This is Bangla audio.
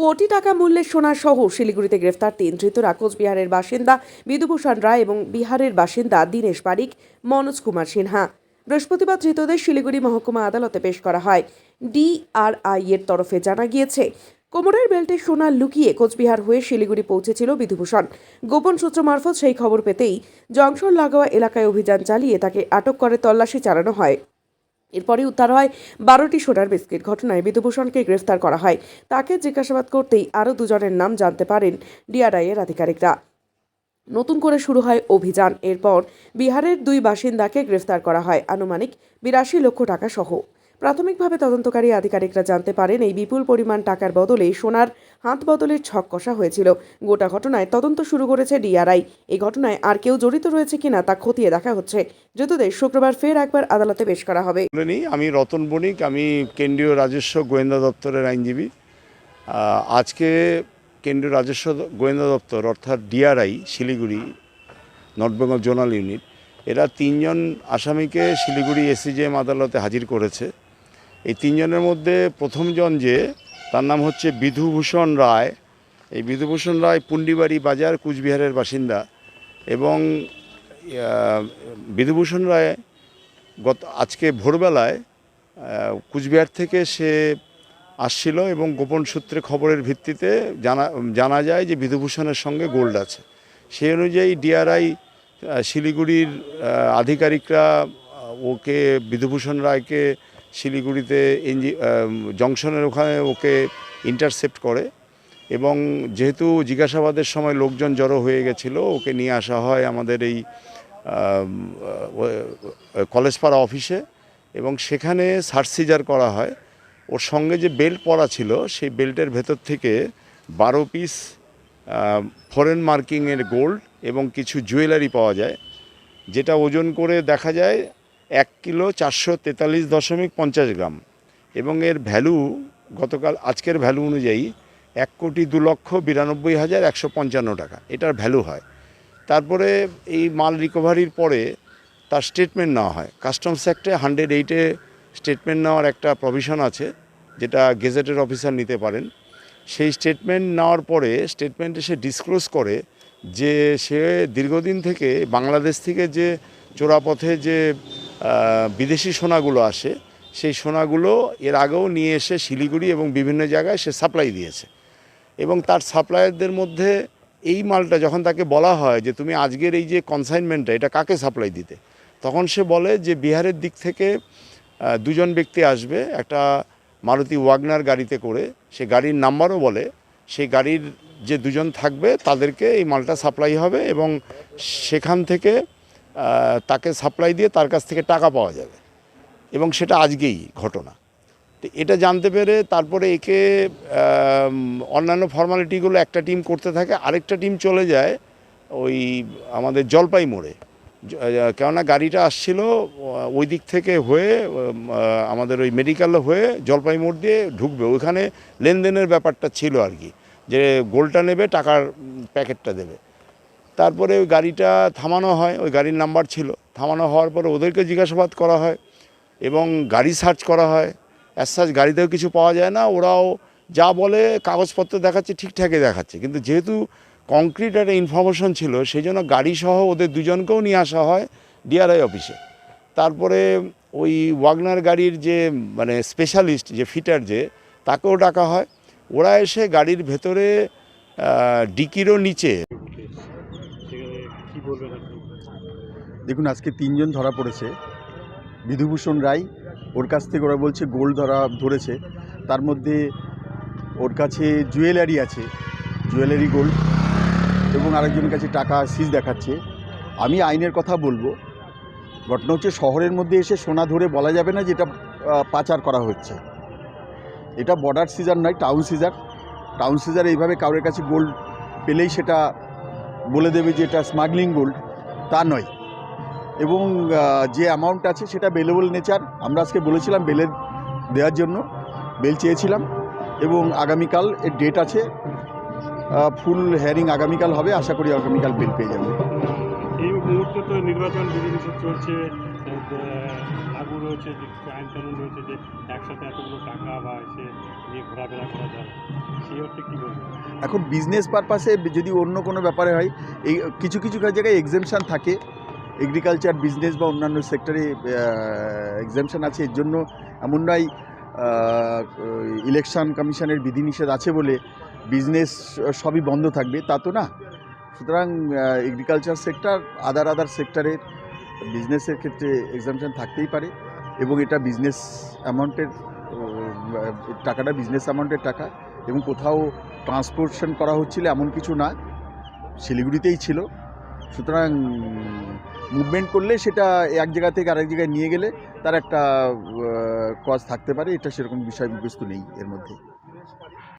কোটি টাকা মূল্যের সোনা সহ শিলিগুড়িতে গ্রেফতার তিন ধৃতরা। কোচবিহারের বাসিন্দা বিধুভূষণ রায় এবং বিহারের বাসিন্দা দীনেশ পারিক, মনোজ কুমার সিনহা। বৃহস্পতিবার ধৃতদের শিলিগুড়ি মহকুমা আদালতে পেশ করা হয়। ডিআরআই এর তরফে জানা গিয়েছে, কোমরের বেল্টে সোনা লুকিয়ে কোচবিহার হয়ে শিলিগুড়ি পৌঁছেছিল বিধুভূষণ গোপন সূত্র মারফত সেই খবর পেতেই জংশন লাগোয়া এলাকায় অভিযান চালিয়ে তাকে আটক করে তল্লাশি চালানো হয়। এরপরে উদ্ধার হয় বারোটি সোনার বিস্কিট। ঘটনায় বিধুভূষণকে গ্রেফতার করা হয়। তাকে জিজ্ঞাসাবাদ করতেই আরও দুজনের নাম জানতে পারেন ডিআরআই এর আধিকারিকরা। নতুন করে শুরু হয় অভিযান। এরপর বিহারের দুই বাসিন্দাকে গ্রেফতার করা হয়। আনুমানিক বিরাশি লক্ষ টাকা সহ। প্রাথমিকভাবে তদন্তকারী আধিকারিকরা জানতে পারেন, এই বিপুল পরিমাণ টাকার বদলে সোনার হাত বদলের ছক কষা হয়েছিল। গোটা ঘটনায় তদন্ত শুরু করেছে ডিআরআই। এই ঘটনায় আর কেউ জড়িত রয়েছে কিনা তা খতিয়ে দেখা হচ্ছে। ধৃতদের শুক্রবার ফের একবার আদালতে পেশ করা হবে। আমি রতন বণিক, আমি কেন্দ্রীয় রাজস্ব গোয়েন্দা দপ্তরের আইনজীবী। আজকে কেন্দ্রীয় রাজস্ব গোয়েন্দা দপ্তর, অর্থাৎ DRI, Siliguri, north Bengal zonal unit, এরা তিনজন আসামিকে শিলিগুড়ি এসিজেএম আদালতে হাজির করেছে। এই তিনজনের মধ্যে প্রথমজন যে, তার নাম হচ্ছে বিধুভূষণ রায়। এই বিধুভূষণ রায় পুন্ডিবাড়ি বাজার কুচবিহারের বাসিন্দা এবং বিধুভূষণ রায় গত, আজকে ভোরবেলায় কুচবিহার থেকে সে আসছিল এবং গোপন সূত্রে খবরের ভিত্তিতে জানা জানা যায় যে বিধুভূষণের সঙ্গে গোল্ড আছে। সেই অনুযায়ী ডিআরআই শিলিগুড়ির আধিকারিকরা ওকে বিধুভূষণ রায়কে শিলিগুড়িতে ইঞ্জি জংশনের ওখানে ওকে ইন্টারসেপ্ট করে এবং যেহেতু জিজ্ঞাসাবাদের সময় লোকজন জড়ো হয়ে গেছিল, ওকে নিয়ে আসা হয় আমাদের এই কলেজপাড়া অফিসে এবং সেখানে সার্চ সিজার করা হয়। ওর সঙ্গে যে বেল্ট পরা ছিল, সেই বেল্টের ভেতর থেকে বারো পিস ফরেন মার্কিংয়ের গোল্ড এবং কিছু জুয়েলারি পাওয়া যায়, যেটা ওজন করে দেখা যায় এক কিলো চারশো তেতাল্লিশ দশমিক পঞ্চাশ গ্রাম। এবং এর ভ্যালু গতকাল, আজকের ভ্যালু অনুযায়ী এক কোটি দু লক্ষ বিরানব্বই হাজার একশো পঞ্চান্ন টাকা। এটার ভ্যালু হয়। তারপরে এই মাল রিকভারির পরে তার স্টেটমেন্ট নেওয়া হয়। কাস্টমস অ্যাক্টে হান্ড্রেড এইটে স্টেটমেন্ট নেওয়ার একটা প্রভিশন আছে, যেটা গেজেটের অফিসার নিতে পারেন। সেই স্টেটমেন্ট নেওয়ার পরে স্টেটমেন্টে সে ডিসক্লোজ করে যে সে দীর্ঘদিন থেকে বাংলাদেশ থেকে যে চোরাপথে যে বিদেশি সোনাগুলো আসে, সেই সোনাগুলো এর আগেও নিয়ে এসে শিলিগুড়ি এবং বিভিন্ন জায়গায় সে সাপ্লাই দিয়েছে। এবং তার সাপ্লায়ারদের মধ্যে এই মালটা যখন তাকে বলা হয় যে, তুমি আজকের এই যে কনসাইনমেন্টটা এটা কাকে সাপ্লাই দিতে? তখন সে বলে যে, বিহারের দিক থেকে দুজন ব্যক্তি আসবে, একটা মারুতি ওয়াগনার গাড়িতে করে, সে গাড়ির নাম্বারও বলে, সেই গাড়ির যে দুজন থাকবে, তাদেরকে এই মালটা সাপ্লাই হবে এবং সেখান থেকে তাকে সাপ্লাই দিয়ে তার কাছ থেকে টাকা পাওয়া যাবে। এবং সেটা আজকেই ঘটনা। তো এটা জানতে পেরে তারপরে একে অন্যান্য ফর্মালিটিগুলো একটা টিম করতে থাকে, আরেকটা টিম চলে যায় ওই আমাদের জলপাই মোড়ে। কেননা গাড়িটা আসছিল ওই দিক থেকে হয়ে আমাদের ওই মেডিকেল হয়ে জলপাই মোড় দিয়ে ঢুকবে। ওইখানে লেনদেনের ব্যাপারটা ছিল আর কি, যে গোলটা নেবে, টাকার প্যাকেটটা দেবে। তারপরে ওই গাড়িটা থামানো হয়, ওই গাড়ির নাম্বার ছিল। থামানো হওয়ার পরে ওদেরকে জিজ্ঞাসাবাদ করা হয় এবং গাড়ি সার্চ করা হয়। অ্যাজ সার্চ গাড়িতেও কিছু পাওয়া যায় না, ওরাও যা বলে কাগজপত্র দেখাচ্ছে ঠিকঠাকই দেখাচ্ছে। কিন্তু যেহেতু কংক্রিট একটা ইনফরমেশন ছিল, সেই জন্য গাড়িসহ ওদের দুজনকেও নিয়ে আসা হয় ডিআরআই অফিসে। তারপরে ওই ওয়াগনার গাড়ির যে মানে স্পেশালিস্ট যে ফিটার যে, তাকেও ডাকা হয়। ওরা এসে গাড়ির ভেতরে ডিকিরও নিচে দেখুন, আজকে তিনজন ধরা পড়েছে। বিধুভূষণ রায় ওর কাছ থেকে ওরা বলছে গোল্ড ধরা ধরেছে। তার মধ্যে ওর কাছে জুয়েলারি আছে, জুয়েলারি গোল্ড এবং আরেকজনের কাছে টাকা সিজ দেখাচ্ছে। আমি আইনের কথা বলব। ঘটনা হচ্ছে শহরের মধ্যে এসে সোনা ধরে বলা যাবে না যেটা পাচার করা হচ্ছে। এটা বর্ডার সিজার নয় টাউন সিজার টাউন সিজার এইভাবে কারোর কাছে গোল্ড পেলেই সেটা বলে দেবে যে এটা স্মাগলিং গোল্ড তা নয়। এবং যে অ্যামাউন্ট আছে সেটা বেলেবল নেচার আমরা আজকে বলেছিলাম বেলের দেওয়ার জন্য বেল চেয়েছিলাম এবং আগামীকাল এর ডেট আছে ফুল হেয়ারিং আগামীকাল হবে আশা করি আগামীকাল বেল পেয়ে যাবে। এই মুহূর্তে তো নির্বাচন বিধিনিষেধ চলছে লাগু রয়েছে যে আইন কানুন রয়েছে যে একসাথে এতগুলো টাকা বা এসে নিয়ে ঘোরাফেরা করা যায় সেই অর্থে কী বলব এখন বিজনেস পারপাসে যদি অন্য কোনো ব্যাপারে হয় এই কিছু কিছু জায়গায় এক্সেমশন থাকে এগ্রিকালচার বিজনেস বা অন্যান্য সেক্টরে এক্সেমশন আছে। এর জন্য এমন নয় ইলেকশন কমিশনের বিধিনিষেধ আছে বলে বিজনেস সবই বন্ধ থাকবে। তা তো না। সুতরাং এগ্রিকালচার সেক্টর আদার আদার সেক্টরের বিজনেসের ক্ষেত্রে এক্সামশন থাকতেই পারে এবং এটা বিজনেস অ্যামাউন্টের টাকাটা বিজনেস অ্যামাউন্টের টাকা এবং কোথাও ট্রান্সপোর্টেশন করা হচ্ছিল এমন কিছু না। শিলিগুড়িতেই ছিল। সুতরাং মুভমেন্ট করলে সেটা এক জায়গা থেকে আরেক জায়গায় নিয়ে গেলে তার একটা কজ থাকতে পারে। এটা সেরকম বিষয়বস্তু নেই এর মধ্যে।